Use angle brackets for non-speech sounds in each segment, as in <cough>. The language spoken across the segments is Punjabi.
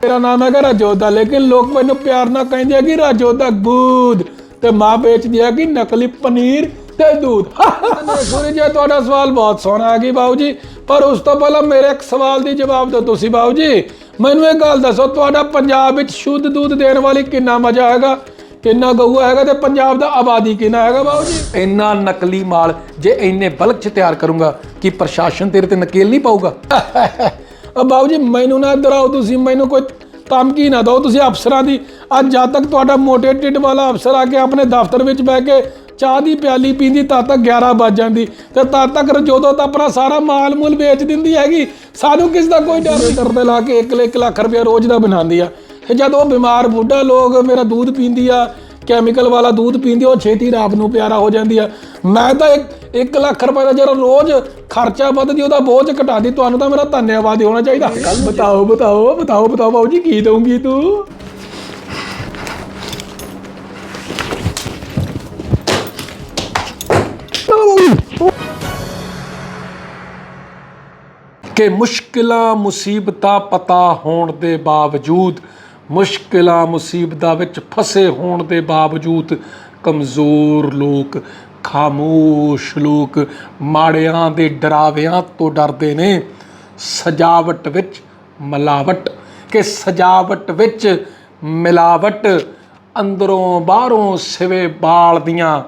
ਮੇਰਾ ਨਾਮ ਹੈਗਾ ਰਾਜੋਦਾ, ਲੇਕਿਨ ਲੋਕ ਮੈਨੂੰ ਪਿਆਰ ਨਾਲ ਕਹਿੰਦੇ ਆ ਕਿ ਰਾਜੋਦਾ ਗੂਦ ਤੇ ਮਾਂ ਵੇਚਦੀ ਆ ਕਿ ਨਕਲੀ ਪਨੀਰ ਤੇ ਦੁੱਧ। ਸੂਰਜ ਜੀ, ਤੁਹਾਡਾ ਸਵਾਲ ਬਹੁਤ ਸੋਹਣਾ ਹੈ ਜੀ ਬਾਬੂ ਜੀ, ਪਰ ਉਸ ਤੋਂ ਪਹਿਲਾਂ ਮੇਰੇ ਇੱਕ ਸਵਾਲ ਦੀ ਜਵਾਬ ਦਿਓ ਤੁਸੀਂ ਬਾਬੂ ਜੀ। ਮੈਨੂੰ ਇਹ ਗੱਲ ਦੱਸੋ, ਤੁਹਾਡਾ ਪੰਜਾਬ ਵਿੱਚ ਸ਼ੁੱਧ ਦੂਧ ਦੇਣ ਵਾਲੀ ਕਿੰਨਾ ਮਜ਼ਾ ਹੈਗਾ? ਕਿੰਨਾ ਗਊਆ ਹੈਗਾ ਤੇ ਪੰਜਾਬ ਦਾ ਆਬਾਦੀ ਕਿੰਨਾ ਹੈਗਾ ਬਾਬੂ ਜੀ? ਇੰਨਾ ਨਕਲੀ ਮਾਲ ਜੇ ਇੰਨੇ ਬਲਕ ਚ ਤਿਆਰ ਕਰੂੰਗਾ ਕਿ ਪ੍ਰਸ਼ਾਸਨ ਤੇਰੇ ਤੇ ਨਕੇਲ ਨਹੀਂ ਪਾਊਗਾ। ਆ ਬਾਬੂ ਜੀ, ਮੈਨੂੰ ਨਾ ਡਰਾਓ ਤੁਸੀਂ, ਮੈਨੂੰ ਕੋਈ ਧਮਕੀ ਨਾ ਦਿਓ। ਤੁਸੀਂ ਅਫਸਰਾਂ ਦੀ, ਅੱਜ ਜਦ ਤੱਕ ਤੁਹਾਡਾ ਮੋਟੇ ਟਿੱਡ ਵਾਲਾ ਅਫਸਰ ਆ ਕੇ ਆਪਣੇ ਦਫ਼ਤਰ ਵਿੱਚ ਬਹਿ ਕੇ ਚਾਹ ਦੀ ਪਿਆਲੀ ਪੀਂਦੀ, ਤਦ ਤੱਕ 11 ਵੱਜ ਜਾਂਦੀ। ਤੇ ਤਦ ਤੱਕ ਰਜੋਦੋ ਤਾਂ ਆਪਣਾ ਸਾਰਾ ਮਾਲ ਮੂਲ ਵੇਚ ਦਿੰਦੀ ਹੈਗੀ। ਸਾਨੂੰ ਕਿਸ ਦਾ ਕੋਈ ਡਰ ਨਹੀਂ। ਤੇ ਲਾ ਕੇ 1 ਲੱਖ ਰੁਪਇਆ ਰੋਜ਼ ਦਾ ਬਣਾਉਂਦੀ ਆ। ਤੇ ਜਦ ਉਹ ਬਿਮਾਰ ਬੁੱਢਾ ਲੋਕ, ਮੇਰਾ ਦੁੱਧ ਪੀਂਦੀ ਆ ਕੈਮੀਕਲ ਵਾਲਾ ਦੁੱਧ ਪੀਂਦੀ ਉਹ ਛੇਤੀ ਰੱਬ ਨੂੰ ਪਿਆਰਾ ਹੋ ਜਾਂਦੀ ਆ। ਮੈਂ ਤਾਂ 1 ਲੱਖ ਰੁਪਏ ਦਾ ਜਿਹੜਾ ਰੋਜ਼ ਖਰਚਾ ਵੱਧਦੀ ਉਹਦਾ ਬੋਝ ਘਟਾਦੀ ਤੁਹਾਨੂੰ ਤਾਂ ਮੇਰਾ ਧੰਨਵਾਦ ਹੀ ਹੋਣਾ ਚਾਹੀਦਾ। ਬਤਾਓ ਬਤਾਓ ਬਤਾਓ ਬਤਾਓ ਬਾਬੂ ਜੀ ਕੀ ਦਊਂਗੀ ਤੂੰ? ਕਿ ਮੁਸ਼ਕਿਲਾਂ ਮੁਸੀਬਤਾਂ ਪਤਾ ਹੋਣ ਦੇ ਬਾਵਜੂਦ ਮੁਸ਼ਕਿਲਾਂ ਮੁਸੀਬਤਾਂ ਵਿੱਚ ਫਸੇ ਹੋਣ ਦੇ ਬਾਵਜੂਦ ਕਮਜ਼ੋਰ ਲੋਕ, ਖਾਮੋਸ਼ ਲੋਕ, ਮਾੜਿਆਂ ਦੇ ਡਰਾਵਿਆਂ ਤੋਂ ਡਰਦੇ ਨੇ। ਸਜਾਵਟ ਵਿੱਚ ਮਿਲਾਵਟ, ਕਿ ਸਜਾਵਟ ਵਿੱਚ ਮਿਲਾਵਟ, ਅੰਦਰੋਂ ਬਾਹਰੋਂ ਸਿਵੇ ਬਾਲ ਦੀਆਂ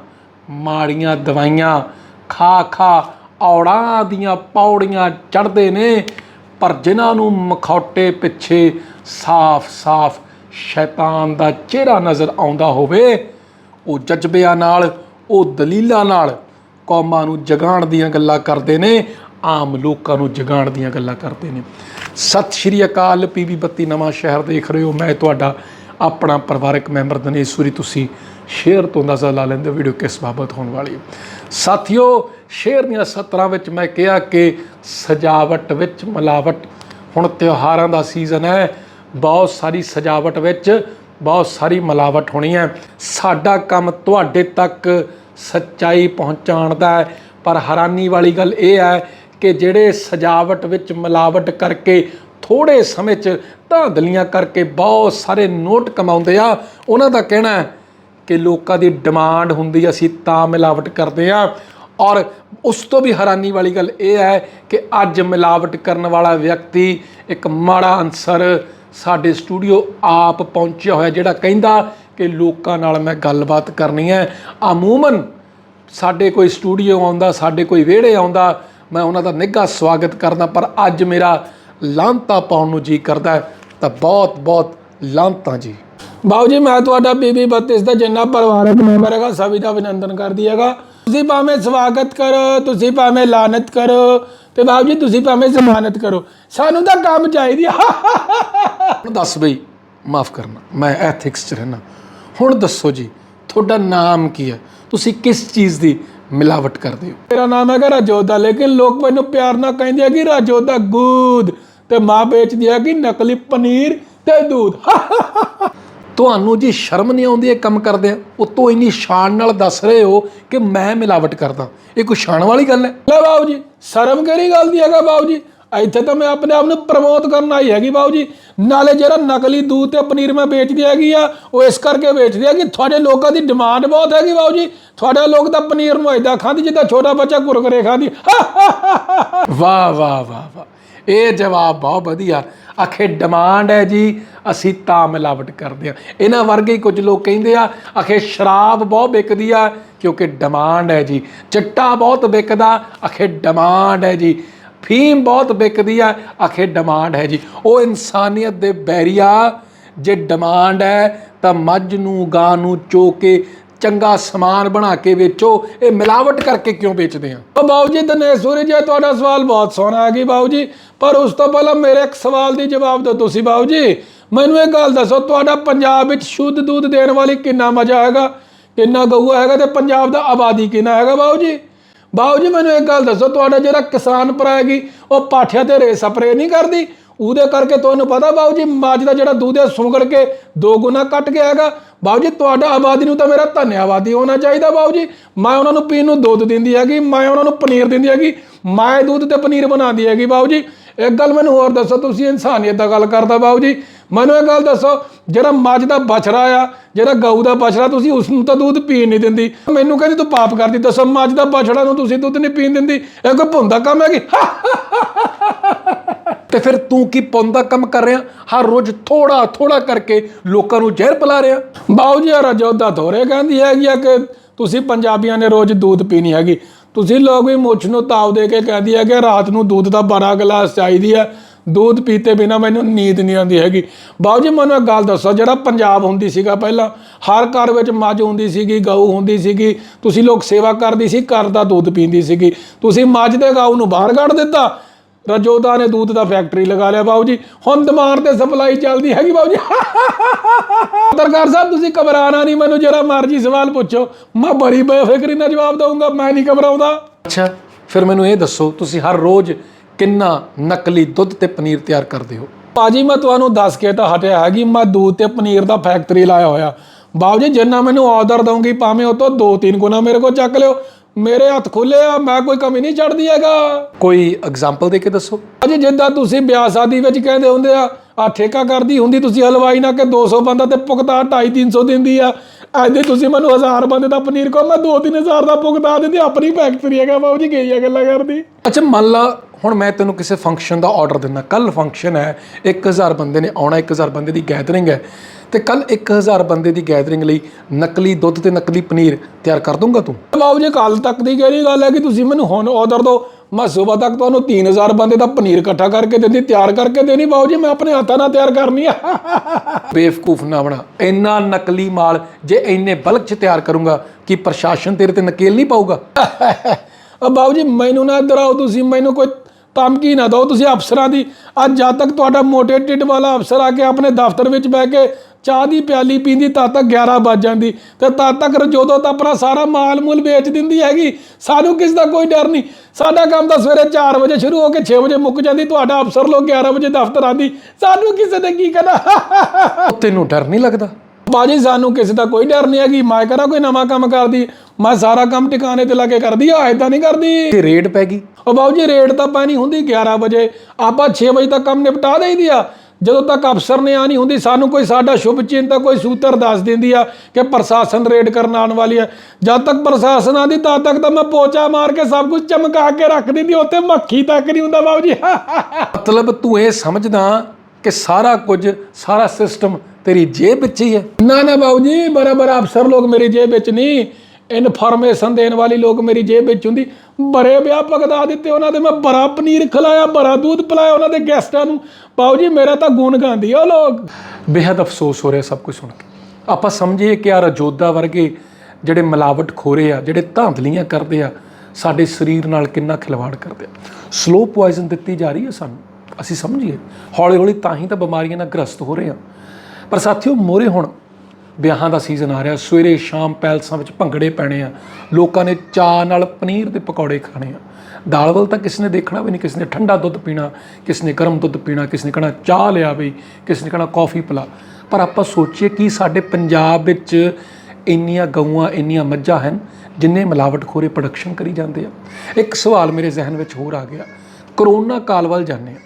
ਮਾੜੀਆਂ ਦਵਾਈਆਂ, ਖਾ ਖਾ ਔੜਾਂ ਦੀਆਂ ਪੌੜੀਆਂ ਚੜ੍ਹਦੇ ਨੇ, ਪਰ ਜਿਨ੍ਹਾਂ ਨੂੰ ਮਖੌਟੇ ਪਿੱਛੇ ਸਾਫ਼-ਸਾਫ਼ ਸ਼ੈਤਾਨ ਦਾ ਚਿਹਰਾ ਨਜ਼ਰ ਆਉਂਦਾ ਹੋਵੇ, ਉਹ ਜਜ਼ਬਿਆਂ ਨਾਲ, ਉਹ ਦਲੀਲਾਂ ਨਾਲ ਕੌਮਾਂ ਨੂੰ ਜਗਾਉਣ ਦੀਆਂ ਗੱਲਾਂ ਕਰਦੇ ਨੇ, ਆਮ ਲੋਕਾਂ ਨੂੰ ਜਗਾਉਣ ਦੀਆਂ ਗੱਲਾਂ ਕਰਦੇ ਨੇ। ਸਤਿ ਸ਼੍ਰੀ ਅਕਾਲ, ਪੀਵੀ ਬੱਤੀ ਨਵਾਂ ਸ਼ਹਿਰ ਦੇਖ ਰਹੇ ਹੋ। ਮੈਂ ਤੁਹਾਡਾ ਆਪਣਾ ਪਰਿਵਾਰਕ ਮੈਂਬਰ ਦਨੇਸ਼ਵਰੀ ਤੁਸੀਂ ਸ਼ੇਅਰ ਤੋਂ ਅੰਦਾਜ਼ਾ ਲਾ ਲੈਂਦੇ ਹੋ ਵੀਡੀਓ ਕਿਸ ਬਾਬਤ ਹੋਣ ਵਾਲੀ ਹੈ। ਸਾਥੀਓ, ਸ਼ੇਅਰ ਦੀਆਂ ਸਤਰਾਂ ਵਿੱਚ ਮੈਂ ਕਿਹਾ ਕਿ ਸਜਾਵਟ ਵਿੱਚ ਮਿਲਾਵਟ। ਹੁਣ ਤਿਉਹਾਰਾਂ ਦਾ ਸੀਜ਼ਨ ਹੈ। ਬਹੁਤ ਸਾਰੀ ਸਜਾਵਟ ਵਿੱਚ ਬਹੁਤ ਸਾਰੀ ਮਿਲਾਵਟ ਹੋਣੀ ਹੈ। ਸਾਡਾ ਕੰਮ ਤੁਹਾਡੇ ਤੱਕ ਸੱਚਾਈ ਪਹੁੰਚਾਉਣ ਦਾ ਹੈ। ਪਰ ਹੈਰਾਨੀ ਵਾਲੀ ਗੱਲ ਇਹ ਹੈ ਕਿ ਜਿਹੜੇ ਸਜਾਵਟ ਵਿੱਚ ਮਿਲਾਵਟ ਕਰਕੇ ਥੋੜੇ ਸਮੇਂ 'ਚ ਧਾਂਦਲੀਆਂ ਕਰਕੇ ਬਹੁਤ ਸਾਰੇ ਨੋਟ ਕਮਾਉਂਦੇ ਆ, ਉਹਨਾਂ ਦਾ ਕਹਿਣਾ ਹੈ ਕਿ ਲੋਕਾਂ ਦੀ ਡਿਮਾਂਡ ਹੁੰਦੀ ਅਸੀਂ ਤਾਂ ਮਿਲਾਵਟ ਕਰਦੇ ਆ। ਔਰ ਉਸ ਤੋਂ ਵੀ ਹੈਰਾਨੀ ਵਾਲੀ ਗੱਲ ਇਹ ਹੈ ਕਿ ਅੱਜ ਮਿਲਾਵਟ ਕਰਨ ਵਾਲਾ ਵਿਅਕਤੀ ਇੱਕ ਮਾੜਾ ਅਨਸਰ ਸਾਡੇ ਸਟੂਡੀਓ ਆਪ ਪਹੁੰਚਿਆ ਹੋਇਆ, ਜਿਹੜਾ ਕਹਿੰਦਾ ਕਿ ਲੋਕਾਂ ਨਾਲ ਮੈਂ ਗੱਲਬਾਤ ਕਰਨੀ ਹੈ। ਅਮੂਮਨ ਸਾਡੇ ਕੋਈ ਸਟੂਡੀਓ ਆਉਂਦਾ, ਸਾਡੇ ਕੋਈ ਵਿਹੜੇ ਆਉਂਦਾ, ਮੈਂ ਉਹਨਾਂ ਦਾ ਨਿੱਘਾ ਸਵਾਗਤ ਕਰਦਾ, ਪਰ ਅੱਜ ਮੇਰਾ ਲਾਂਤਾ ਪਾਉਣ ਨੂੰ ਜੀ ਕਰਦਾ ਤਾਂ ਬਹੁਤ ਬਹੁਤ ਲਾਂਤਾ ਜੀ। ਬਾਬੂ ਜੀ ਮੈਂ ਤੁਹਾਡਾ ਬੀਬੀ 32 ਦਾ ਜਿੰਨਾ ਪਰਿਵਾਰਕ ਮੈਂਬਰ ਹੈਗਾ ਸਭੀ ਦਾ ਅਭਿਨੰਦਨ ਕਰਦੀ ਹੈਗਾ। ਤੁਸੀਂ ਭਾਵੇਂ ਸਵਾਗਤ ਕਰੋ ਤੁਸੀਂ ਭਾਵੇਂ ਲਾਨਤ ਕਰੋ ਤੇ ਬਾਬੂ ਜੀ ਤੁਸੀਂ ਭਾਵੇਂ ਜ਼ਮਾਨਤ ਕਰੋ। ਸਾਨੂੰ ਤਾਂ ਕੰਮ ਚਾਹੀਦੀ ਆ। ਹੁਣ ਦੱਸ ਬਈ ਮਾਫ ਕਰਨਾ ਮੈਂ ਐਥਿਕਸ ਚ ਰਹਿਣਾ ਹੁਣ ਦੱਸੋ ਜੀ ਤੁਹਾਡਾ ਨਾਮ ਕੀ ਹੈ? ਤੁਸੀਂ ਕਿਸ ਚੀਜ਼ ਦੀ ਮਿਲਾਵਟ ਕਰਦੇ ਹੋ? ਮੇਰਾ ਨਾਮ ਹੈਗਾ ਰਾਜੋਦਾ ਲੇਕਿਨ ਲੋਕ ਮੈਨੂੰ ਪਿਆਰ ਨਾਲ ਕਹਿੰਦੇ ਆ ਕਿ ਰਾਜੋਦਾ ਗੂਦ ਤੇ ਮਾਂ ਵੇਚਦੀ ਹੈ ਕਿ ਨਕਲੀ ਪਨੀਰ ਤੇ ਦੁੱਧ। ਤੁਹਾਨੂੰ ਜੀ ਸ਼ਰਮ ਨਹੀਂ ਆਉਂਦੀ ਇਹ ਕੰਮ ਕਰਦੇ ਆ, ਉਤੋਂ ਇੰਨੀ ਸ਼ਾਨ ਨਾਲ ਦੱਸ ਰਹੇ ਹੋ ਕਿ ਮੈਂ ਮਿਲਾਵਟ ਕਰਦਾ। ਇਹ ਕੋਈ ਸ਼ਾਨ ਵਾਲੀ ਗੱਲ ਹੈ? ਲੈ ਬਾਬੂ ਜੀ ਸ਼ਰਮ ਕਿਹੜੀ ਗੱਲ ਦੀ ਹੈਗਾ ਬਾਬੂ ਜੀ ਇੱਥੇ ਤਾਂ ਮੈਂ ਆਪਣੇ ਆਪ ਨੂੰ ਪ੍ਰਮੋਟ ਕਰਨ ਆਈ ਹੈਗੀ ਬਾਬੂ ਜੀ ਨਾਲੇ ਜਿਹੜਾ ਨਕਲੀ ਦੂਧ ਤੇ ਪਨੀਰ ਮੈਂ ਵੇਚਦੀ ਹੈਗੀ ਆ, ਉਹ ਇਸ ਕਰਕੇ ਵੇਚਦੀ ਆ ਕਿ ਤੁਹਾਡੇ ਲੋਕਾਂ ਦੀ ਡਿਮਾਂਡ ਬਹੁਤ ਹੈਗੀ ਬਾਬੂ ਜੀ ਤੁਹਾਡੇ ਲੋਕ ਤਾਂ ਪਨੀਰ ਨੂੰ ਐਦਾਂ ਖਾਂਦੇ ਜਿੱਦਾਂ ਛੋਟਾ ਬੱਚਾ ਕੁਰਕਰੇ ਖਾਂਦੀ। <laughs> ਵਾਹ ਵਾਹ ਵਾਹ ਵਾਹ। ਇਹ ਜਵਾਬ ਬਹੁਤ ਵਧੀਆ। ਆਖੇ ਡਿਮਾਂਡ ਹੈ ਜੀ, ਅਸੀਂ ਤਾਂ ਮਿਲਾਵਟ ਕਰਦੇ ਆ ਇਹਨਾਂ ਵਰਗੇ ਹੀ ਕੁਝ ਲੋਕ ਕਹਿੰਦੇ ਆ, ਆਖੇ, ਸ਼ਰਾਬ ਬਹੁਤ ਵਿਕਦੀ ਆ, ਕਿਉਂਕਿ ਡਿਮਾਂਡ ਹੈ ਜੀ। ਚਿੱਟਾ ਬਹੁਤ ਵਿਕਦਾ, ਆਖੇ ਡਿਮਾਂਡ ਹੈ ਜੀ। ਫੀਮ ਬਹੁਤ ਵਿਕਦੀ ਆ, ਆਖੇ ਡਿਮਾਂਡ ਹੈ ਜੀ। ਉਹ ਇਨਸਾਨੀਅਤ ਦੇ ਬੈਰੀਆ, ਜੇ ਡਿਮਾਂਡ ਹੈ ਤਾਂ ਮੱਝ ਨੂੰ, ਗਾਂ ਨੂੰ ਚੋ ਕੇ ਚੰਗਾ ਸਮਾਨ ਬਣਾ ਕੇ ਵੇਚੋ, ਇਹ ਮਿਲਾਵਟ ਕਰਕੇ ਕਿਉਂ ਵੇਚਦੇ ਆ? ਉਹ ਬਾਬੂ ਜੀ ਦਨੇਸ਼ਵਰੀ ਜੀ ਤੁਹਾਡਾ ਸਵਾਲ ਬਹੁਤ ਸੋਹਣਾ ਹੈ ਜੀ ਬਾਬੂ ਜੀ। ਪਰ ਉਸ ਤੋਂ ਪਹਿਲਾਂ ਮੇਰੇ ਇੱਕ ਸਵਾਲ ਦੀ ਜਵਾਬ ਦਿਓ ਤੁਸੀਂ ਬਾਬੂ ਜੀ। ਮੈਨੂੰ ਇਹ ਗੱਲ ਦੱਸੋ, ਤੁਹਾਡਾ ਪੰਜਾਬ ਵਿੱਚ ਸ਼ੁੱਧ ਦੁੱਧ ਦੇਣ ਵਾਲੀ ਕਿੰਨਾ ਮਜ਼ਾ ਹੈਗਾ? ਕਿੰਨਾ ਗਊ ਹੈਗਾ ਤੇ ਪੰਜਾਬ ਦਾ ਆਬਾਦੀ ਕਿੰਨਾ ਹੈਗਾ ਬਾਬੂ ਜੀ? ਬਾਬੂ ਜੀ, ਮੈਨੂੰ ਇੱਕ ਗੱਲ ਦੱਸੋ, ਤੁਹਾਡਾ ਜਿਹੜਾ ਕਿਸਾਨ ਭਰਾ ਹੈਗੀ ਉਹ ਪਾਠਿਆਂ ਤੇ ਰੇ ਸਪਰੇ ਨਹੀਂ ਕਰਦੀ? ਉਹਦੇ ਕਰਕੇ ਤੁਹਾਨੂੰ ਪਤਾ ਬਾਬੂ ਜੀ ਮੱਝ ਦਾ ਜਿਹੜਾ ਦੁੱਧ ਹੈ, ਸੁੰਗੜ ਕੇ ਦੋ ਗੁਣਾ ਕੱਟ ਗਿਆ ਹੈਗਾ। ਬਾਬੂ ਜੀ, ਤੁਹਾਡਾ ਆਬਾਦੀ ਨੂੰ ਤਾਂ ਮੇਰਾ ਧੰਨਵਾਦੀ ਹੋਣਾ ਚਾਹੀਦਾ ਬਾਬੂ ਜੀ। ਮੈਂ ਉਹਨਾਂ ਨੂੰ ਪੀਣ ਨੂੰ ਦੁੱਧ ਦਿੰਦੀ ਹੈਗੀ, ਮੈਂ ਉਹਨਾਂ ਨੂੰ ਪਨੀਰ ਦਿੰਦੀ ਹੈਗੀ, ਮੈਂ ਦੁੱਧ ਤੇ ਪਨੀਰ ਬਣਾਉਂਦੀ ਹੈਗੀ ਬਾਬੂ ਜੀ। ਇੱਕ ਗੱਲ ਮੈਨੂੰ ਹੋਰ ਦੱਸੋ, ਤੁਸੀਂ ਇਨਸਾਨੀਅਤ ਦਾ ਗੱਲ ਕਰਦਾ ਬਾਬੂ ਜੀ। ਮੈਨੂੰ ਇਹ ਗੱਲ ਦੱਸੋ, ਜਿਹੜਾ ਮੱਝ ਦਾ ਬਛੜਾ ਆ, ਜਿਹੜਾ ਗਊ ਦਾ ਬਛੜਾ, ਤੁਸੀਂ ਉਸ ਨੂੰ ਤਾਂ ਦੁੱਧ ਪੀਣ ਨਹੀਂ ਦਿੰਦੀ। ਮੈਨੂੰ ਕਹਿੰਦੀ ਤੂੰ ਪਾਪ ਕਰਦੀ, ਦੱਸੋ ਮੱਝ ਦਾ ਬਛੜਾ ਨੂੰ ਤੁਸੀਂ ਦੁੱਧ ਨਹੀਂ ਪੀਣ ਦਿੰਦੀ? ਇਹ ਕੋਈ ਭੁੰਦਾ ਕੰਮ ਹੈ ਕਿ ਤੇ ਫਿਰ ਤੂੰ ਕੀ ਪੁੰਨ ਦਾ ਕੰਮ ਕਰ ਰਿਹਾ? ਹਰ ਰੋਜ਼ ਥੋੜਾ ਥੋੜਾ ਕਰਕੇ ਲੋਕਾਂ ਨੂੰ ਜ਼ਹਿਰ ਪਿਲਾ ਰਿਹਾ। ਬਾਊ ਜੀ ਰਜੋਦਾ ਧੋਰੇ ਕਹਿੰਦੀ ਹੈਗੀ ਆ ਕਿ ਤੁਸੀਂ ਪੰਜਾਬੀਆਂ ਨੇ ਰੋਜ਼ ਦੁੱਧ ਪੀਣੀ ਹੈਗੀ। ਤੁਸੀਂ ਲੋਕ ਵੀ ਮੁੱਛ ਨੂੰ ਤਾਵ ਦੇ ਕੇ ਕਹਿੰਦੀ ਹੈ ਕਿ ਰਾਤ ਨੂੰ ਦੁੱਧ ਦਾ 12 ਗਲਾਸ ਚਾਹੀਦੀ ਹੈ ਦੁੱਧ ਪੀਤੇ ਬਿਨਾ ਮੈਨੂੰ ਨੀਂਦ ਨਹੀਂ ਆਉਂਦੀ ਹੈਗੀ। ਬਾਊ ਜੀ, ਮੈਨੂੰ ਇੱਕ ਗੱਲ ਦੱਸੋ, ਜਿਹੜਾ ਪੰਜਾਬ ਹੁੰਦੀ ਸੀਗਾ ਪਹਿਲਾਂ, ਹਰ ਘਰ ਵਿੱਚ ਮੱਝ ਹੁੰਦੀ ਸੀਗੀ, ਗਊ ਹੁੰਦੀ ਸੀਗੀ, ਤੁਸੀਂ ਲੋਕ ਸੇਵਾ ਕਰਦੀ ਸੀ, ਘਰ ਦਾ ਦੁੱਧ ਪੀਂਦੀ ਸੀਗੀ। ਤੁਸੀਂ ਮੱਝ ਦੇ ਗਊ ਨੂੰ ਬਾਹਰ ਕੱਢ ਦਿੱਤਾ ਰਜੋਦਾ ਨੇ ਦੁੱਧ ਦਾ ਫੈਕਟਰੀ ਲਗਾ ਲਿਆ ਬਾਊ ਜੀ। ਹੁਣ ਦਿਮਾਗ ਤੇ ਸਪਲਾਈ ਚੱਲਦੀ ਹੈਗੀ ਬਾਊ ਜੀ। ਪੱਤਰਕਾਰ ਸਾਹਿਬ ਤੁਸੀਂ ਘਬਰਾਣਾ ਨਹੀਂ ਮੈਨੂੰ ਜਿਹੜਾ ਮਰਜ਼ੀ ਸਵਾਲ ਪੁੱਛੋ। ਮੈਂ ਬੜੀ ਬੇਫਿਕਰੀ ਨਾਲ ਜਵਾਬ ਦਊਂਗਾ ਮੈਂ ਨਹੀਂ ਘਬਰਾਉਂਦਾ। ਅੱਛਾ ਫਿਰ ਮੈਨੂੰ ਇਹ ਦੱਸੋ ਤੁਸੀਂ ਹਰ ਰੋਜ਼ ਕਿੰਨਾ ਨਕਲੀ ਦੁੱਧ ਤੇ ਪਨੀਰ ਤਿਆਰ ਕਰਦੇ ਹੋ? ਭਾਜੀ ਮੈਂ ਤੁਹਾਨੂੰ ਦੱਸ ਕੇ ਤਾਂ ਹਟਿਆ ਹੈਗੀ ਮੈਂ ਦੁੱਧ ਤੇ ਪਨੀਰ ਦਾ ਫੈਕਟਰੀ ਲਾਇਆ ਹੋਇਆ। ਬਾਊ ਜੀ ਜਿੰਨਾ ਮੈਨੂੰ ਆਰਡਰ ਦਊਂਗੀ ਭਾਵੇਂ ਉਹ ਤੋਂ ਦੋ ਤਿੰਨ ਗੁਣਾ ਮੇਰੇ ਕੋਲ ਚੱਕ ਲਿਓ। ਮੇਰੇ ਹੱਥ ਖੁੱਲੇ ਆ ਮੈਂ ਕੋਈ ਕਮੀ ਨਹੀਂ ਛੱਡਦੀ ਹੈਗਾ। ਕੋਈ ਐਗਜ਼ਾਮਪਲ ਦੇ ਕੇ ਦੱਸੋ। ਅਜੇ ਜਿੱਦਾਂ ਤੁਸੀਂ ਵਿਆਹ ਸ਼ਾਦੀ ਵਿੱਚ ਕਹਿੰਦੇ ਹੁੰਦੇ ਆ ਆ ਠੇਕਾ ਕਰਦੀ ਹੁੰਦੀ ਤੁਸੀਂ ਹਲਵਾਈ ਨਾਲ ਕਿ 200 ਬੰਦਾ ਤੇ ਭੁਗਤਾ 2.5 300 ਦਿੰਦੀ ਆ। ਐਦੇ ਤੁਸੀਂ ਮੈਨੂੰ 1000 ਬੰਦੇ ਦਾ ਪਨੀਰ ਕੋ ਮੈਂ 2-3000 ਦਾ ਭੁਗਤਾ ਦਿੰਦੀ ਆਪਣੀ ਫੈਕਟਰੀ ਹੈਗਾ ਬਾਬੂ ਜੀ ਗਈ ਆ ਗੱਲਾਂ ਕਰਦੀ। ਅੱਛਾ ਮੰਨ ਲਾ ਹੁਣ ਮੈਂ ਤੈਨੂੰ ਕਿਸੇ ਫੰਕਸ਼ਨ ਦਾ ਆਰਡਰ ਦਿੰਦਾ। ਕੱਲ ਫੰਕਸ਼ਨ ਹੈ 1000 ਬੰਦੇ ਨੇ ਆਉਣਾ 1000 ਬੰਦੇ ਦੀ ਗੈਦਰਿੰਗ ਹੈ। ਤੇ ਕੱਲ 1000 ਬੰਦੇ ਦੀ ਗੈਦਰਿੰਗ ਲਈ ਨਕਲੀ ਦੁੱਧ ਤੇ ਨਕਲੀ ਪਨੀਰ ਤਿਆਰ ਕਰ ਦੂੰਗਾ ਤੂੰ? ਬਾਬੂ ਜੀ ਕੱਲ ਤੱਕ ਦੀ ਕਿਹੜੀ ਗੱਲ ਹੈ ਕਿ ਤੁਸੀਂ ਮੈਨੂੰ ਹੁਣ ਆਰਡਰ ਦਿਓ। ਮੈਂ ਸਵੇਰ ਤੱਕ ਤੁਹਾਨੂੰ 3000 ਬੰਦੇ ਦਾ ਪਨੀਰ ਇਕੱਠਾ ਕਰਕੇ ਦਿੰਦੀ ਤਿਆਰ ਕਰਕੇ ਦੇਣੀ। ਬਾਬੂ ਜੀ ਮੈਂ ਆਪਣੇ ਹੱਥਾਂ ਨਾਲ ਤਿਆਰ ਕਰਨੀ ਆ। ਬੇਵਕੂਫ ਨਾ ਬਣਾ। ਇੰਨਾ ਨਕਲੀ ਮਾਲ ਜੇ ਇੰਨੇ ਬਲਕ ਚ ਤਿਆਰ ਕਰੂੰਗਾ ਕਿ ਪ੍ਰਸ਼ਾਸਨ ਤੇਰੇ ਤੇ ਨਕੇਲ ਨਹੀਂ ਪਾਊਗਾ। ਬਾਬੂ ਜੀ ਮੈਨੂੰ ਨਾ ਡਰਾਓ ਤੁਸੀਂ ਮੈਨੂੰ ਕੋਈ ਧਮਕੀ ਨਾ ਦਿਓ, ਤੁਸੀਂ ਅਫਸਰਾਂ ਦੀ, ਅੱਜ ਜਦ ਤੱਕ ਤੁਹਾਡਾ ਮੋਟੇ ਢਿੱਡ ਵਾਲਾ ਅਫਸਰ ਆ ਕੇ ਆਪਣੇ ਦਫ਼ਤਰ ਵਿੱਚ ਬਹਿ ਕੇ ਚਾਹ ਦੀ ਪਿਆਲੀ ਪੀਂਦੀ, ਤਦ ਤੱਕ 11 ਵੱਜ ਜਾਂਦੀ। ਤੇ ਤਦ ਤੱਕ ਜਦੋਂ ਤਾਂ ਆਪਣਾ ਸਾਰਾ ਮਾਲ ਮੂਲ ਵੇਚ ਦਿੰਦੀ ਹੈਗੀ। ਸਾਨੂੰ ਕਿਸ ਦਾ ਕੋਈ ਡਰ ਨਹੀਂ। ਸਾਡਾ ਕੰਮ ਤਾਂ ਸਵੇਰੇ 4 ਵਜੇ ਸ਼ੁਰੂ ਹੋ ਕੇ 6 ਵਜੇ ਮੁੱਕ ਜਾਂਦੀ, ਤੁਹਾਡਾ ਅਫਸਰ ਲੋਕ 11 ਵਜੇ ਦਫ਼ਤਰ ਆਂਦੀ ਸਾਨੂੰ ਕਿਸੇ ਨੇ ਕੀ ਕਹਿਣਾ? ਤੈਨੂੰ ਡਰ ਨਹੀਂ ਲੱਗਦਾ? ਬਾਜੀ ਸਾਨੂੰ ਕਿਸੇ ਦਾ ਕੋਈ ਡਰ ਨਹੀਂ ਹੈਗੀ। ਮੈਂ ਕਰਾਂ ਕੋਈ ਨਵਾਂ ਕੰਮ ਕਰਦੀ? ਮੈਂ ਸਾਰਾ ਕੰਮ ਟਿਕਾਣੇ ਤੇ ਲਾ ਕੇ ਕਰਦੀ ਆ ਐਦਾਂ ਨਹੀਂ ਕਰਦੀ? ਤੇ ਰੇਡ ਪੈ ਗਈ। ਉਹ ਬਾਬੂ ਜੀ ਰੇਟ ਤਾਂ ਪੈਣੀ ਹੁੰਦੀ 11 ਵਜੇ। ਆਪਾਂ 6 ਵਜੇ ਤੱਕ ਕੰਮ ਨਿਪਟਾ ਦੇਈਦੀ ਆ। ਜਦੋਂ ਤੱਕ ਅਫਸਰ ਨੇ ਆਣੀ ਹੁੰਦੀ ਸਾਨੂੰ ਕੋਈ ਸਾਡਾ ਸ਼ੁਭ ਚਿੰਤਾ ਕੋਈ ਸੂਤਰ ਦੱਸ ਦਿੰਦੀ ਆ ਕਿ ਪ੍ਰਸ਼ਾਸਨ ਰੇਡ ਕਰਨ ਆਉਣ ਵਾਲੀ ਹੈ ਜਦ ਤੱਕ ਪ੍ਰਸ਼ਾਸਨ ਆਂਦੀ ਤਦ ਤੱਕ ਤਾਂ ਮੈਂ ਪੋਚਾ ਮਾਰ ਕੇ ਸਭ ਕੁਝ ਚਮਕਾ ਕੇ ਰੱਖ ਦਿੰਦੀ ਉੱਥੇ ਮੱਖੀ ਤੱਕ ਨਹੀਂ ਹੁੰਦਾ ਬਾਬੂ ਜੀ। ਮਤਲਬ ਤੂੰ ਇਹ ਸਮਝਦਾ ਕਿ ਸਾਰਾ ਕੁਝ ਸਾਰਾ ਸਿਸਟਮ ਤੇਰੀ ਜੇਬ ਵਿੱਚ ਹੀ ਹੈ। ਨਾ ਨਾ ਬਾਬੂ ਜੀ, ਬਰਾਬਰ ਅਫਸਰ ਲੋਕ ਮੇਰੀ ਜੇਬ ਵਿੱਚ ਨਹੀਂ। ਇਨਫੋਰਮੇਸ਼ਨ ਦੇਣ ਵਾਲੀ ਲੋਕ ਮੇਰੀ ਜੇਬ ਵਿੱਚ ਹੁੰਦੀ। ਬੜੇ ਵਿਆਹ ਭਗਦਾ ਦਿੱਤੇ ਉਹਨਾਂ ਦੇ। ਮੈਂ ਬੜਾ ਪਨੀਰ ਖਿਲਾਇਆ, ਬੜਾ ਦੁੱਧ ਪਿਲਾਇਆ ਉਹਨਾਂ ਦੇ ਗੈਸਟਾਂ ਨੂੰ। ਬਾਬੂ ਜੀ, ਮੇਰਾ ਤਾਂ ਗੁਣ ਗਾਉਂਦੀ ਆ ਉਹ ਲੋਕ। ਬੇहद ਅਫਸੋਸ ਹੋ ਰਿਹਾ ਸਭ ਕੁਝ ਸੁਣ ਕੇ। ਆਪਾਂ ਸਮਝੀਏ ਕਿ ਆ ਰਜੋਦਾ ਵਰਗੇ ਜਿਹੜੇ ਮਿਲਾਵਟ ਖੋਰੇ ਆ, ਜਿਹੜੇ ਧਾਂਦਲੀਆਂ ਕਰਦੇ ਆ, ਸਾਡੇ ਸਰੀਰ ਨਾਲ ਕਿੰਨਾ ਖਿਲਵਾੜ ਕਰਦੇ ਆ। ਸਲੋ ਪੋਇਜ਼ਨ ਦਿੱਤੀ ਜਾ ਰਹੀ ਹੈ ਸਾਨੂੰ। ਅਸੀਂ ਸਮਝੀਏ। ਹੌਲੀ ਹੌਲੀ ਤਾਂ ਹੀ ਤਾਂ ਬਿਮਾਰੀਆਂ ਨਾਲ ਗ੍ਰਸਤ ਹੋ ਰਹੇ ਆ। ਪਰ ਸਾਥੀਓ, ਮੋਰੇ ਹੁਣ ਵਿਆਹਾਂ ਦਾ ਸੀਜ਼ਨ ਆ ਰਿਹਾ। ਸਵੇਰੇ ਸ਼ਾਮ ਪੈਲਸਾਂ ਵਿੱਚ ਭੰਗੜੇ ਪੈਣੇ ਆ। ਲੋਕਾਂ ਨੇ ਚਾਹ ਨਾਲ ਪਨੀਰ ਦੇ ਪਕੌੜੇ ਖਾਣੇ ਆ। ਦਾਲ ਵੱਲ ਤਾਂ ਕਿਸੇ ਨੇ ਦੇਖਣਾ ਵੀ ਨਹੀਂ, ਕਿਸੇ ਨੇ ਠੰਡਾ ਦੁੱਧ ਪੀਣਾ, ਕਿਸੇ ਨੇ ਗਰਮ ਦੁੱਧ ਪੀਣਾ, ਕਿਸੇ ਨੇ ਕਹਣਾ ਚਾਹ ਲਿਆ ਬਈ, ਕਿਸੇ ਨੇ ਕਹਣਾ ਕੌਫੀ ਪਿਲਾ। ਪਰ ਆਪਾਂ ਸੋਚੀਏ ਕਿ ਸਾਡੇ ਪੰਜਾਬ ਵਿੱਚ ਇੰਨੀਆਂ ਗਊਆਂ, ਇੰਨੀਆਂ ਮੱਝਾਂ ਹਨ, ਜਿੰਨੇ ਮਿਲਾਵਟਖੋਰੇ ਪ੍ਰੋਡਕਸ਼ਨ ਕਰੀ ਜਾਂਦੇ ਆ। ਇੱਕ ਸਵਾਲ ਮੇਰੇ ਜ਼ਿਹਨ ਵਿੱਚ ਹੋਰ ਆ ਗਿਆ। ਕਰੋਨਾ ਕਾਲ ਵੱਲ ਜਾਂਦੇ ਆ।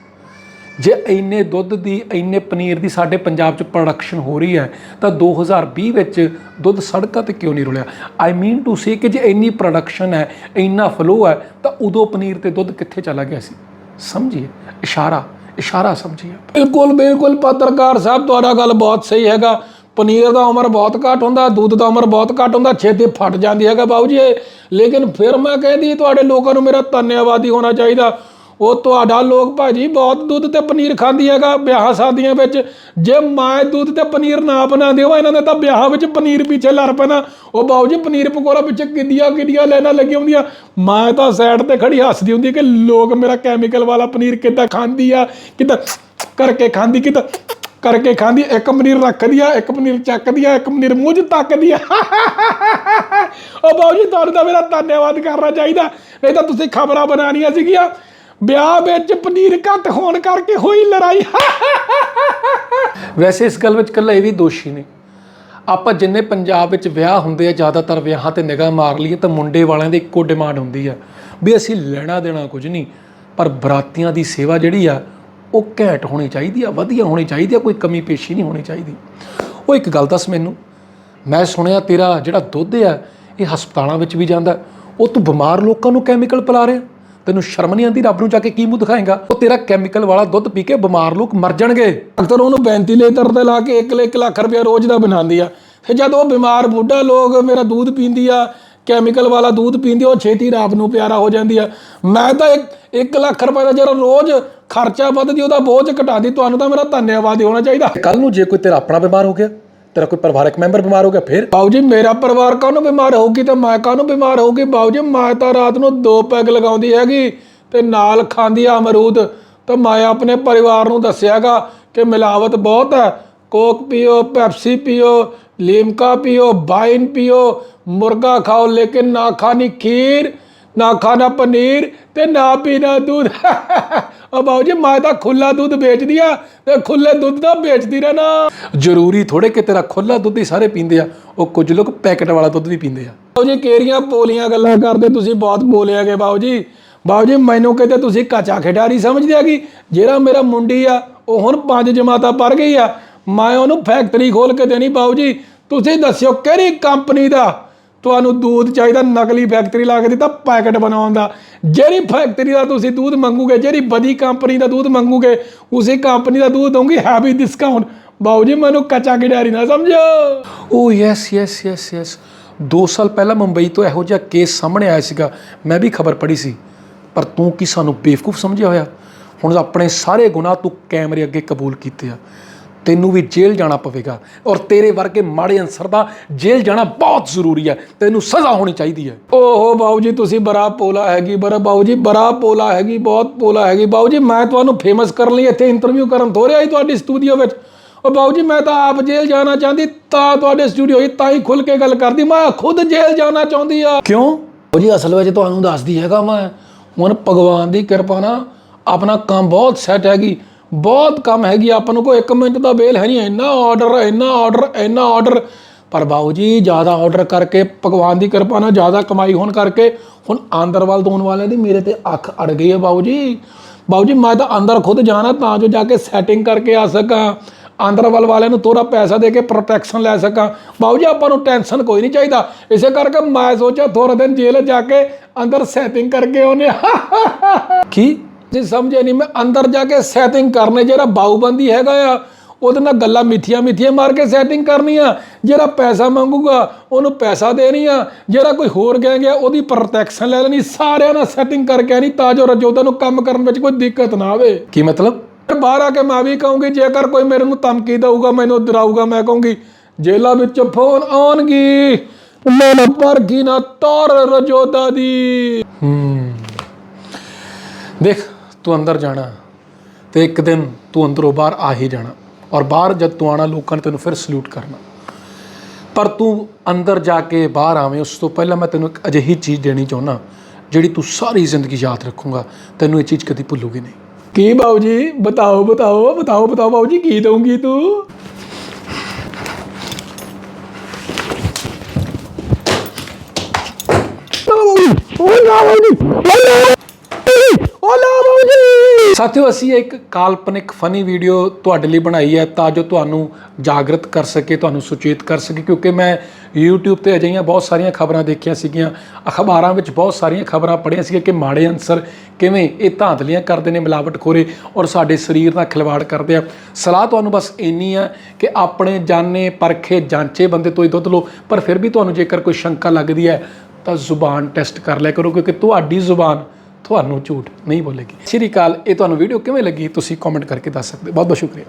ਜੇ ਇੰਨੇ ਦੁੱਧ ਦੀ, ਇੰਨੇ ਪਨੀਰ ਦੀ ਸਾਡੇ ਪੰਜਾਬ 'ਚ ਪ੍ਰੋਡਕਸ਼ਨ ਹੋ ਰਹੀ ਹੈ, ਤਾਂ 2020 ਵਿੱਚ ਦੁੱਧ ਸੜਕਾਂ ਤੇ ਕਿਉਂ ਨਹੀਂ ਰੁਲਿਆ? ਆਈ ਮੀਨ ਟੂ ਸੇ ਕਿ ਜੇ ਇੰਨੀ ਪ੍ਰੋਡਕਸ਼ਨ ਹੈ, ਇੰਨਾ ਫਲੋ ਹੈ, ਤਾਂ ਉਦੋਂ ਪਨੀਰ ਤੇ ਦੁੱਧ ਕਿੱਥੇ ਚਲਾ ਗਿਆ ਸੀ? ਸਮਝੀਏ? ਇਸ਼ਾਰਾ ਇਸ਼ਾਰਾ ਸਮਝੀਏ ਬਿਲਕੁਲ ਬਿਲਕੁਲ, ਪੱਤਰਕਾਰ ਸਾਹਿਬ, ਤੁਹਾਡਾ ਗੱਲ ਬਹੁਤ ਸਹੀ ਹੈਗਾ। ਪਨੀਰ ਦਾ ਉਮਰ ਬਹੁਤ ਘੱਟ ਹੁੰਦਾ, ਦੁੱਧ ਦਾ ਉਮਰ ਬਹੁਤ ਘੱਟ ਹੁੰਦਾ, ਛੇਤੀ ਫਟ ਜਾਂਦੀ ਹੈਗਾ ਬਾਬੂ ਜੀ ਇਹ। ਲੇਕਿਨ ਫਿਰ ਮੈਂ ਕਹਿੰਦੀ, ਤੁਹਾਡੇ ਲੋਕਾਂ ਨੂੰ ਮੇਰਾ ਧੰਨਵਾਦੀ ਹੋਣਾ ਚਾਹੀਦਾ। ਉਹ ਤੁਹਾਡਾ ਲੋਕ ਭਾਜੀ ਬਹੁਤ ਦੁੱਧ ਤੇ ਪਨੀਰ ਖਾਂਦੀ ਹੈਗਾ, ਵਿਆਹ ਸ਼ਾਦੀਆਂ ਵਿੱਚ। ਜੇ ਮਾਂ ਦੁੱਧ ਤੇ ਪਨੀਰ ਨਾ ਬਣਾਉਂਦੇ ਹੋ ਇਹਨਾਂ ਨੇ ਤਾਂ ਵਿਆਹ ਵਿੱਚ ਪਨੀਰ ਪਿੱਛੇ ਲੜ ਪੈਣਾ। ਉਹ ਬਾਬੂ ਜੀ, ਪਨੀਰ ਪਕੌੜਾ ਪਿੱਛੇ ਕਿੱਡੀਆਂ ਕਿੱਡੀਆਂ ਲੈਣਾ ਲੱਗੀਆਂ ਹੁੰਦੀਆਂ। ਮਾਂ ਤਾਂ ਸਾਈਡ ਤੇ ਖੜੀ ਹੱਸਦੀ ਹੁੰਦੀ ਕਿ ਲੋਕ ਮੇਰਾ ਕੈਮੀਕਲ ਵਾਲਾ ਪਨੀਰ ਕਿੱਦਾਂ ਖਾਂਦੀ ਆ, ਕਿੱਦਾਂ ਕਰਕੇ ਖਾਂਦੀ, ਕਿੱਦਾਂ ਕਰਕੇ ਖਾਂਦੀ। ਇੱਕ ਪਨੀਰ ਰੱਖਦੀ ਆ, ਇੱਕ ਪਨੀਰ ਚੱਕਦੀ ਆ, ਇੱਕ ਪਨੀਰ ਮੂੰਹ 'ਚ ਤੱਕਦੀ ਆ। ਉਹ ਬਾਬੂ ਜੀ, ਤੁਹਾਨੂੰ ਤਾਂ ਮੇਰਾ ਧੰਨਵਾਦ ਕਰਨਾ ਚਾਹੀਦਾ। ਨਹੀਂ ਤਾਂ ਤੁਸੀਂ ਖਬਰਾਂ ਬਣਾਉਣੀਆਂ ਸੀਗੀਆਂ। ਵਿਆਹ ਵਿੱਚ ਪਨੀਰ ਘੱਟ ਹੋਣ ਕਰਕੇ ਹੋਈ ਲੜਾਈ। ਵੈਸੇ ਇਸ ਗੱਲ ਵਿੱਚ ਕੱਲਾ ਇਹ ਵੀ ਦੋਸ਼ੀ ਨੇ। ਆਪਾਂ ਜਿੰਨੇ ਪੰਜਾਬ ਵਿੱਚ ਵਿਆਹ ਹੁੰਦੇ ਆ, ਜ਼ਿਆਦਾਤਰ ਵਿਆਹਾਂ ਤੇ ਨਿਗਾਹ ਮਾਰ ਲਈਏ ਤਾਂ ਮੁੰਡੇ ਵਾਲਿਆਂ ਦੀ ਇੱਕੋ ਡਿਮਾਂਡ ਹੁੰਦੀ ਆ ਵੀ ਅਸੀਂ ਲੈਣਾ ਦੇਣਾ ਕੁਝ ਨਹੀਂ, ਪਰ ਬਰਾਤੀਆਂ ਦੀ ਸੇਵਾ ਜਿਹੜੀ ਆ, ਉਹ ਘੈਂਟ ਹੋਣੀ ਚਾਹੀਦੀ ਆ, ਵਧੀਆ ਹੋਣੀ ਚਾਹੀਦੀ ਆ, ਕੋਈ ਕਮੀ ਪੇਸ਼ੀ ਨਹੀਂ ਹੋਣੀ ਚਾਹੀਦੀ। ਉਹ ਇੱਕ ਗੱਲ ਦੱਸ ਮੈਨੂੰ, ਮੈਂ ਸੁਣਿਆ ਤੇਰਾ ਜਿਹੜਾ ਦੁੱਧ ਆ, ਇਹ ਹਸਪਤਾਲਾਂ ਵਿੱਚ ਵੀ ਜਾਂਦਾ, ਉਹ ਤੂੰ ਬਿਮਾਰ ਲੋਕਾਂ ਨੂੰ ਕੈਮੀਕਲ ਪਿਲਾ ਰਿਹਾ? ਤੈਨੂੰ ਸ਼ਰਮ ਨਹੀਂ ਆਉਂਦੀ? ਰੱਬ ਨੂੰ ਜਾ ਕੇ ਕੀ ਮੂੰਹ ਦਿਖਾਏਗਾ? ਉਹ ਤੇਰਾ ਕੈਮੀਕਲ ਵਾਲਾ ਦੁੱਧ ਪੀ ਕੇ ਬਿਮਾਰ ਲੋਕ ਮਰ ਜਾਣਗੇ। ਡਾਕਟਰ ਉਹਨੂੰ ਵੈਂਟੀਲੇਟਰ ਤੇ ਲਾ ਕੇ 1 ਲੱਖ ਰੁਪਇਆ ਰੋਜ਼ ਦਾ ਬਣਾਉਂਦੀ ਆ। ਫਿਰ ਜਦ ਉਹ ਬਿਮਾਰ ਬੁੱਢਾ ਲੋਕ ਮੇਰਾ ਦੁੱਧ ਪੀਂਦੀ ਆ ਕੈਮੀਕਲ ਵਾਲਾ ਦੁੱਧ ਪੀਂਦੀ ਉਹ ਛੇਤੀ ਰੱਬ ਨੂੰ ਪਿਆਰਾ ਹੋ ਜਾਂਦੀ ਆ। ਮੈਂ ਤਾਂ 1 ਲੱਖ ਰੁਪਏ ਦਾ ਜਿਹੜਾ ਰੋਜ਼ ਖਰਚਾ ਵੱਧਦੀ ਉਹਦਾ ਬੋਝ ਘਟਾਦੀ ਤੁਹਾਨੂੰ ਤਾਂ ਮੇਰਾ ਧੰਨਵਾਦ ਹੋਣਾ ਚਾਹੀਦਾ। ਕੱਲ ਨੂੰ ਜੇ ਕੋਈ ਤੇਰਾ ਆਪਣਾ ਬਿਮਾਰ ਹੋ ਗਿਆ ਤੇਰਾ ਕੋਈ ਪਰਿਵਾਰਕ ਮੈਂਬਰ ਬਿਮਾਰ ਹੋ ਗਿਆ, ਫਿਰ? ਬਾਊ ਜੀ, ਮੇਰਾ ਪਰਿਵਾਰ ਕਾਹਨੂੰ ਬਿਮਾਰ ਹੋਊਗੀ ਤੇ ਮੈਂ ਕਾਹਨੂੰ ਬਿਮਾਰ ਹੋਊਗੀ? ਬਾਊ ਜੀ, ਮੈਂ ਤਾਂ ਰਾਤ ਨੂੰ ਦੋ ਪੈਗ ਲਗਾਉਂਦੀ ਹੈਗੀ ਤੇ ਨਾਲ ਖਾਂਦੀ ਆ ਅਮਰੂਦ। ਤਾਂ ਮੈਂ ਆਪਣੇ ਪਰਿਵਾਰ ਨੂੰ ਦੱਸਿਆਗਾ ਕਿ ਮਿਲਾਵਟ ਬਹੁਤ ਹੈ। ਕੋਕ ਪੀਓ, ਪੈਪਸੀ ਪੀਓ, ਲੀਮਕਾ ਪੀਓ, ਵਾਈਨ ਪੀਓ, ਮੁਰਗਾ ਖਾਓ, ਲੇਕਿਨ ਨਾ ਖਾਣੀ ਖੀਰ, ਨਾ ਖਾਣਾ ਪਨੀਰ ਤੇ ਨਾ ਪੀਣਾ ਦੁੱਧ। <laughs> ਉਹ ਬਾਊ ਜੀ ਮੈਂ ਤਾਂ ਖੁੱਲਾ ਦੁੱਧ ਵੇਚਦੀ ਆ ਤੇ ਖੁੱਲੇ ਦੁੱਧ ਦਾ ਵੇਚਦੀ ਰਹਿਣਾ। ਜ਼ਰੂਰੀ ਥੋੜੇ ਕਿ ਤੇਰਾ ਖੁੱਲਾ ਦੁੱਧ ਹੀ ਸਾਰੇ ਪੀਂਦੇ ਆ ਉਹ ਕੁਝ ਲੋਕ ਪੈਕਟ ਵਾਲਾ ਦੁੱਧ ਵੀ ਪੀਂਦੇ ਆ। ਬਾਊ ਜੀ ਕਿਹੜੀਆਂ ਪੋਲੀਆਂ ਗੱਲਾਂ ਕਰਦੇ ਤੁਸੀਂ ਬਹੁਤ ਬੋਲਿਆਗੇ ਬਾਊ ਜੀ। ਬਾਊ ਜੀ ਮੈਨੂੰ ਕਿਤੇ ਤੁਸੀਂ ਕਾਚਾ ਖਿਡਾਰੀ ਸਮਝਦੇ ਆ ਕਿ ਜਿਹੜਾ ਮੇਰਾ ਮੁੰਡੀ ਆ ਉਹ ਹੁਣ ਪੰਜ ਜਮਾਤਾਂ ਪੜ ਗਈ ਆ ਮੈਂ ਉਹਨੂੰ ਫੈਕਟਰੀ ਖੋਲ ਕੇ ਦੇਣੀ ਬਾਊ ਜੀ। ਤੁਸੀਂ ਦੱਸਿਓ ਕਿਹੜੀ ਕੰਪਨੀ ਦਾ ਤੁਹਾਨੂੰ ਦੁੱਧ ਚਾਹੀਦਾ, ਨਕਲੀ ਫੈਕਟਰੀ ਲਾ ਕੇ ਦਿੱਤਾ ਪੈਕਟ ਬਣਾਉਣ ਦਾ। ਜਿਹੜੀ ਫੈਕਟਰੀ ਦਾ ਤੁਸੀਂ ਦੁੱਧ ਮੰਗੋਗੇ, ਜਿਹੜੀ ਬੜੀ ਕੰਪਨੀ ਦਾ ਦੁੱਧ ਮੰਗੋਗੇ, ਉਸੇ ਕੰਪਨੀ ਦਾ ਦੁੱਧ ਦਊਂਗੀ, ਹੈਵੀ ਡਿਸਕਾਊਂਟ ਬਾਊ ਜੀ, ਮੈਨੂੰ ਕੱਚਾ ਗਿਡਾਰੀ ਨਾ ਸਮਝੋ। Oh yes yes yes yes 2 ਸਾਲ ਪਹਿਲਾਂ ਮੁੰਬਈ ਤੋਂ ਇਹੋ ਜਿਹਾ ਕੇਸ ਸਾਹਮਣੇ ਆਇਆ ਸੀਗਾ, ਮੈਂ ਵੀ ਖਬਰ ਪੜ੍ਹੀ ਸੀ। ਪਰ ਤੂੰ ਕੀ ਸਾਨੂੰ ਬੇਵਕੂਫ ਸਮਝਿਆ ਹੋਇਆ? ਹੁਣ ਆਪਣੇ ਸਾਰੇ ਗੁਨਾਹ ਤੂੰ ਕੈਮਰੇ ਅੱਗੇ ਕਬੂਲ ਕੀਤੇ ਆ। ਤੈਨੂੰ ਵੀ ਜੇਲ੍ਹ ਜਾਣਾ ਪਵੇਗਾ ਔਰ ਤੇਰੇ ਵਰਗੇ ਮਾੜੇ ਅਨਸਰ ਦਾ ਜੇਲ੍ਹ ਜਾਣਾ ਬਹੁਤ ਜ਼ਰੂਰੀ ਹੈ। ਤੈਨੂੰ ਸਜ਼ਾ ਹੋਣੀ ਚਾਹੀਦੀ ਹੈ। ਓਹੋ ਬਾਊ ਜੀ ਤੁਸੀਂ ਬੜਾ ਪੋਲਾ ਹੈਗੀ ਬੜਾ ਬਾਊ ਜੀ ਬੜਾ ਪੋਲਾ ਹੈਗੀ ਬਹੁਤ ਪੋਲਾ ਹੈਗੀ। ਬਾਊ ਜੀ ਮੈਂ ਤੁਹਾਨੂੰ ਫੇਮਸ ਕਰਨ ਲਈ ਇੱਥੇ ਇੰਟਰਵਿਊ ਕਰਨ ਥੋੜ੍ਹਾ ਆਈ ਤੁਹਾਡੀ ਸਟੂਡੀਓ ਵਿੱਚ। ਉਹ ਬਾਊ ਜੀ ਮੈਂ ਤਾਂ ਆਪ ਜੇਲ੍ਹ ਜਾਣਾ ਚਾਹੁੰਦੀ ਤਾਂ ਤੁਹਾਡੇ ਸਟੂਡੀਓ 'ਚ ਤਾਂ ਹੀ ਖੁੱਲ ਕੇ ਗੱਲ ਕਰਦੀ। ਮੈਂ ਖੁਦ ਜੇਲ੍ਹ ਜਾਣਾ ਚਾਹੁੰਦੀ ਆ। ਕਿਉਂ? ਬਾਊ ਜੀ ਅਸਲ ਵਿੱਚ ਤੁਹਾਨੂੰ ਦੱਸਦੀ ਹੈਗਾ ਮੈਂ। ਹੁਣ ਭਗਵਾਨ ਦੀ ਕਿਰਪਾ ਨਾਲ ਆਪਣਾ ਕੰਮ ਬਹੁਤ ਸੈੱਟ ਹੈਗੀ। ਬਹੁਤ ਕੰਮ ਹੈਗੀ ਆਪਾਂ ਨੂੰ ਕੋਈ 1 ਮਿੰਟ ਦਾ ਵੇਲ ਹੈ ਨਹੀਂ, ਇੰਨਾ ਆਰਡਰ ਇੰਨਾ ਆਰਡਰ ਇੰਨਾ ਆਰਡਰ ਪਰ ਬਾਊ ਜੀ, ਜ਼ਿਆਦਾ ਆਰਡਰ ਕਰਕੇ, ਭਗਵਾਨ ਦੀ ਕਿਰਪਾ ਨਾਲ ਜ਼ਿਆਦਾ ਕਮਾਈ ਹੋਣ ਕਰਕੇ, ਹੁਣ ਆਂਦਰਵਾਲ ਦੋਨ ਵਾਲਿਆਂ ਦੀ ਮੇਰੇ ਤੇ ਅੱਖ ਅੜ ਗਈ ਹੈ ਬਾਊ ਜੀ। ਬਾਊ ਜੀ, ਮੈਂ ਤਾਂ ਅੰਦਰ ਖੁਦ ਜਾਣਾ, ਤਾਂ ਜੋ ਜਾ ਕੇ ਸੈਟਿੰਗ ਕਰਕੇ ਆ ਸਕਾਂ ਆਂਦਰਵਾਲ ਵਾਲਿਆਂ ਨੂੰ ਥੋੜਾ ਪੈਸਾ ਦੇ ਕੇ ਪ੍ਰੋਟੈਕਸ਼ਨ ਲੈ ਸਕਾਂ। ਬਾਊ ਜੀ, ਆਪਾਂ ਨੂੰ ਟੈਨਸ਼ਨ ਕੋਈ ਨਹੀਂ ਚਾਹੀਦਾ। ਇਸੇ ਕਰਕੇ ਮੈਂ ਸੋਚਿਆ ਥੋੜਾ ਦਿਨ ਜੇਲ੍ਹ ਜਾ ਕੇ ਅੰਦਰ ਸੈਟਿੰਗ ਕਰਕੇ ਉਹਨੇ ਕੀ? ਜੀ ਸਮਝੇ ਨਹੀਂ ਮੈਂ ਅੰਦਰ ਜਾ ਕੇ ਸੈਟਿੰਗ ਕਰਨੇ ਜਿਹੜਾ ਬਾਊਬੰਦੀ ਹੈਗਾ ਆ ਉਹਦੇ ਨਾਲ ਗੱਲਾਂ ਮਿੱਠੀਆਂ ਮਿੱਠੀਆਂ ਮਾਰ ਕੇ ਸੈਟਿੰਗ ਕਰਨੀ ਆ ਜਿਹੜਾ ਪੈਸਾ ਮੰਗੂਗਾ ਉਹਨੂੰ ਪੈਸਾ ਦੇਣੀ ਆ। ਜਿਹੜਾ ਕੋਈ ਹੋਰ ਗੈਂਗ ਆ ਉਹਦੀ ਪ੍ਰੋਟੈਕਸ਼ਨ ਲੈ ਲੈਣੀ। ਸਾਰਿਆਂ ਨਾਲ ਸੈਟਿੰਗ ਕਰਕੇ ਆਣੀ ਤਾਂ ਜੋ ਰਜੋਦਾ ਨੂੰ ਕੰਮ ਕਰਨ ਵਿੱਚ ਕੋਈ ਦਿੱਕਤ ਨਾ ਆਵੇ। ਕੀ ਮਤਲਬ? ਬਾਹਰ ਆ ਕੇ ਮੈਂ ਵੀ ਕਹੂੰਗੀ ਜੇਕਰ ਕੋਈ ਮੇਰੇ ਨੂੰ ਧਮਕੀ ਦਊਗਾ ਮੈਨੂੰ ਡਰਾਊਗਾ ਮੈਂ ਕਹੂੰਗੀ ਜੇਲਾ ਵਿੱਚ ਫੋਨ ਆਉਣਗੀ। ਮੈਂ ਨਾ ਪਰਗੀ ਨਾ ਤੌਰ ਰਜੋਦਾ ਦੀ। ਹੂੰ। ਦੇਖ ਤੂੰ ਅੰਦਰ ਜਾਣਾ ਤੇ ਇੱਕ ਦਿਨ ਤੂੰ ਅੰਦਰੋਂ ਬਾਹਰ ਆ ਹੀ ਜਾਣਾ ਔਰ ਬਾਹਰ ਜਦ ਤੂੰ ਆਣਾ ਲੋਕਾਂ ਨੇ ਤੈਨੂੰ ਫਿਰ ਸਲੂਟ ਕਰਨਾ। ਪਰ ਤੂੰ ਅੰਦਰ ਜਾ ਕੇ ਬਾਹਰ ਆਵੇਂ ਉਸ ਤੋਂ ਪਹਿਲਾਂ ਮੈਂ ਤੈਨੂੰ ਇੱਕ ਅਜਿਹੀ ਚੀਜ਼ ਦੇਣੀ ਚਾਹੁੰਦਾ ਜਿਹੜੀ ਤੂੰ ਸਾਰੀ ਜ਼ਿੰਦਗੀ ਯਾਦ ਰੱਖੂਗਾ। ਤੈਨੂੰ ਇਹ ਚੀਜ਼ ਕਦੀ ਭੁੱਲੂਗੀ ਨਹੀਂ। ਕੀ ਬਾਊ ਜੀ ਬਤਾਓ ਬਤਾਓ ਬਤਾਓ ਬਤਾਓ ਬਾਊ ਜੀ ਕੀ ਦਊਂਗੀ ਤੂੰ? ਓ ਨਾ ਬਾਊ ਜੀ ਓ ਨਾ ਸਾਥੀਓ, ਅਸੀਂ ਇੱਕ ਕਾਲਪਨਿਕ ਫਨੀ ਵੀਡੀਓ ਤੁਹਾਡੇ ਲਈ ਬਣਾਈ ਹੈ ਤਾਂ ਜੋ ਤੁਹਾਨੂੰ ਜਾਗਰਤ ਕਰ ਸਕੇ, ਤੁਹਾਨੂੰ ਸੁਚੇਤ ਕਰ ਸਕੇ, ਕਿਉਂਕਿ ਮੈਂ YouTube ਤੇ ਅਜਿਹੀਆਂ ਬਹੁਤ ਸਾਰੀਆਂ ਖਬਰਾਂ ਦੇਖੀਆਂ ਸੀਗੀਆਂ। ਅਖਬਾਰਾਂ ਵਿੱਚ ਬਹੁਤ ਸਾਰੀਆਂ ਖਬਰਾਂ ਪੜ੍ਹੀਆਂ ਸੀਗੀਆਂ ਕਿ ਮਾੜੇ ਅਨਸਰ ਕਿਵੇਂ ਇਹ ਧਾਂਦਲੀਆਂ ਕਰਦੇ ਨੇ ਮਿਲਾਵਟਖੋਰੇ ਔਰ ਸਾਡੇ ਸਰੀਰ ਨਾਲ ਖਿਲਵਾੜ ਕਰਦੇ ਆ। ਸਲਾਹ ਤੁਹਾਨੂੰ ਬਸ ਇੰਨੀ ਆ ਕਿ ਆਪਣੇ ਜਾਣੇ, ਪਰਖੇ, ਜਾਂਚੇ ਬੰਦੇ ਤੋਂ ਹੀ ਦੁੱਧ ਲਓ, ਪਰ ਫਿਰ ਵੀ ਤੁਹਾਨੂੰ ਜੇਕਰ ਕੋਈ ਸ਼ੰਕਾ ਲੱਗਦੀ ਹੈ ਤਾਂ ਜ਼ੁਬਾਨ ਟੈਸਟ ਕਰ ਲਿਆ ਕਰੋ, ਕਿਉਂਕਿ ਤੁਹਾਡੀ ਜ਼ੁਬਾਨ ਤੁਹਾਨੂੰ ਝੂਠ ਨਹੀਂ ਬੋਲੇਗੀ। ਸ੍ਰੀ ਅਕਾਲ, ਇਹ ਤੁਹਾਨੂੰ ਵੀਡੀਓ ਕਿਵੇਂ ਲੱਗੀ? ਤੁਸੀਂ ਕਮੈਂਟ ਕਰਕੇ ਦੱਸ ਸਕਦੇ ਹੋ। ਬਹੁਤ ਬਹੁਤ ਸ਼ੁਕਰੀਆ।